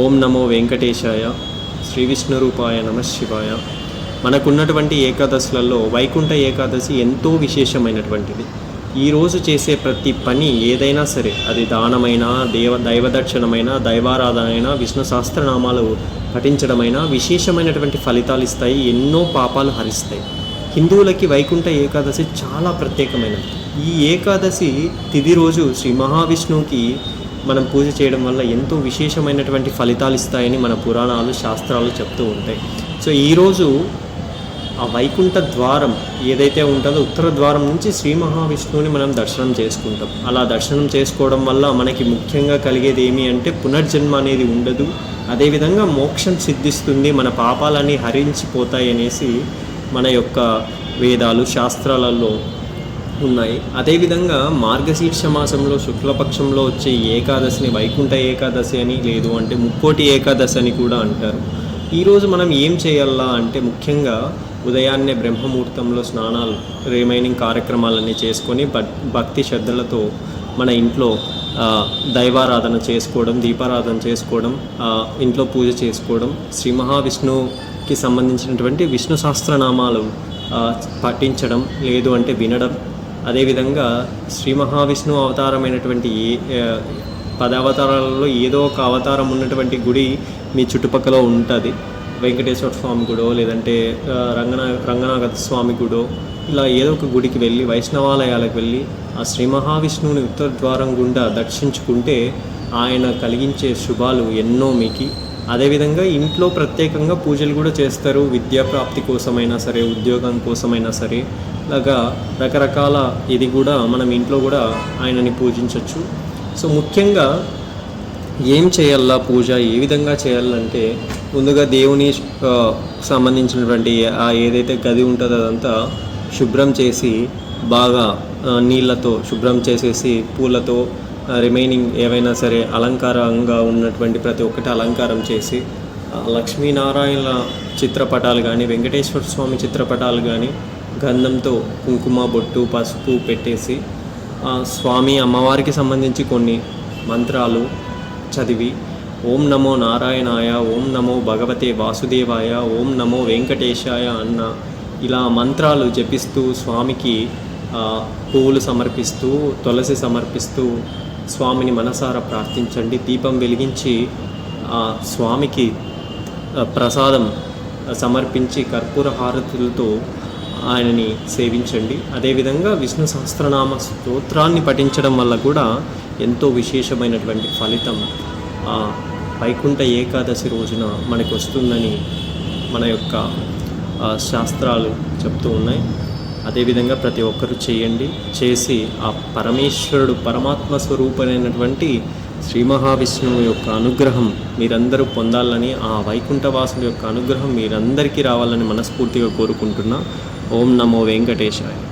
ఓం నమో వెంకటేశాయ శ్రీ విష్ణు రూపాయ నమ శివాయ. మనకున్నటువంటి ఏకాదశులలో వైకుంఠ ఏకాదశి ఎంతో విశేషమైనటువంటిది. ఈరోజు చేసే ప్రతి పని ఏదైనా సరే అది దానమైనా దేవ దైవదర్శనమైన దైవారాధన విష్ణు సహస్రనామాలు పఠించడమైనా విశేషమైనటువంటి ఫలితాలు ఇస్తాయి ఎన్నో పాపాలు హరిస్తాయి. హిందువులకి వైకుంఠ ఏకాదశి చాలా ప్రత్యేకమైనది. ఈ ఏకాదశి తిది రోజు శ్రీ మహావిష్ణువుకి మనం పూజ చేయడం వల్ల ఎంతో విశేషమైనటువంటి ఫలితాలు ఇస్తాయని మన పురాణాలు శాస్త్రాలు చెప్తూ ఉంటాయి. సో ఈరోజు ఆ వైకుంఠ ద్వారం ఏదైతే ఉంటుందో ఉత్తర ద్వారం నుంచి శ్రీ మహావిష్ణువుని మనం దర్శనం చేసుకుంటాం. అలా దర్శనం చేసుకోవడం వల్ల మనకి ముఖ్యంగా కలిగేది ఏమి అంటే పునర్జన్మ అనేది ఉండదు. అదేవిధంగా మోక్షం సిద్ధిస్తుంది మన పాపాలన్నీ హరించిపోతాయి అనేసి మన యొక్క వేదాలు శాస్త్రాలలో ఉన్నాయి. అదేవిధంగా మార్గశీర్ష మాసంలో శుక్లపక్షంలో వచ్చే ఏకాదశిని వైకుంఠ ఏకాదశి అని లేదు అంటే ముక్కోటి ఏకాదశి అని కూడా అంటారు. ఈరోజు మనం ఏం చేయాలా అంటే ముఖ్యంగా ఉదయాన్నే బ్రహ్మముహూర్తంలో స్నానాలు రిమైనింగ్ కార్యక్రమాలన్నీ చేసుకొని భక్తి శ్రద్ధలతో మన ఇంట్లో దైవారాధన చేసుకోవడం దీపారాధన చేసుకోవడం ఇంట్లో పూజ చేసుకోవడం శ్రీ మహావిష్ణువుకి సంబంధించినటువంటి విష్ణు సహస్రనామాలు పఠించడం లేదు అంటే వినడం అదేవిధంగా శ్రీ మహావిష్ణువు అవతారమైనటువంటి ఏ పద అవతారాలలో ఏదో ఒక అవతారం ఉన్నటువంటి గుడి మీ చుట్టుపక్కల ఉంటుంది. వెంకటేశ్వర స్వామి గుడో లేదంటే రంగనా రంగనాథ స్వామి గుడో ఇలా ఏదో ఒక గుడికి వెళ్ళి వైష్ణవాలయాలకు వెళ్ళి ఆ శ్రీ మహావిష్ణువుని ఉత్తర ద్వారం గుండా దర్శించుకుంటే ఆయన కలిగించే శుభాలు ఎన్నో మీకు అదేవిధంగా ఇంట్లో ప్రత్యేకంగా పూజలు కూడా చేస్తారు. విద్యా ప్రాప్తి కోసమైనా సరే ఉద్యోగం కోసమైనా సరే ఇలాగా రకరకాల ఇది కూడా మనం ఇంట్లో కూడా ఆయనని పూజించవచ్చు సో ముఖ్యంగా ఏం చేయాలా పూజ? ఏ విధంగా చేయాలంటే ముందుగా దేవుని సంబంధించినటువంటి ఆ ఏదైతే గది ఉంటుందో అదంతా శుభ్రం చేసి బాగా నీళ్ళతో శుభ్రం చేసేసి పూలతో రిమైనింగ్ ఏవైనా సరే అలంకారంగా ఉన్నటువంటి ప్రతి ఒక్కటి అలంకారం చేసి లక్ష్మీనారాయణ చిత్రపటాలు కానీ వెంకటేశ్వర స్వామి చిత్రపటాలు కానీ గంధంతో కుంకుమ బొట్టు పసుపు పెట్టేసి స్వామి అమ్మవారికి సంబంధించి కొన్ని మంత్రాలు చదివి ఓం నమో నారాయణాయ ఓం నమో భగవతే వాసుదేవాయ ఓం నమో వెంకటేశాయ అన్న ఇలా మంత్రాలు జపిస్తూ స్వామికి పువ్వులు సమర్పిస్తూ తులసి సమర్పిస్తూ స్వామిని మనసారా ప్రార్థించండి. దీపం వెలిగించి ఆ స్వామికి ప్రసాదం సమర్పించి కర్పూర హారతులతో ఆయనని సేవించండి. అదేవిధంగా విష్ణు సహస్రనామ స్తోత్రాన్ని పఠించడం వల్ల కూడా ఎంతో విశేషమైనటువంటి ఫలితం ఆ వైకుంఠ ఏకాదశి రోజున మనకు వస్తుందని మన యొక్క శాస్త్రాలు చెప్తూ ఉన్నాయి. అదేవిధంగా ప్రతి ఒక్కరూ చేయండి. చేసి ఆ పరమేశ్వరుడు పరమాత్మ స్వరూపమైనటువంటి శ్రీ మహావిష్ణువు యొక్క అనుగ్రహం మీరందరూ పొందాలని ఆ వైకుంఠవాసుల యొక్క అనుగ్రహం మీరందరికీ రావాలని మనస్ఫూర్తిగా కోరుకుంటున్నా. ఓం నమో వెంకటేశాయ.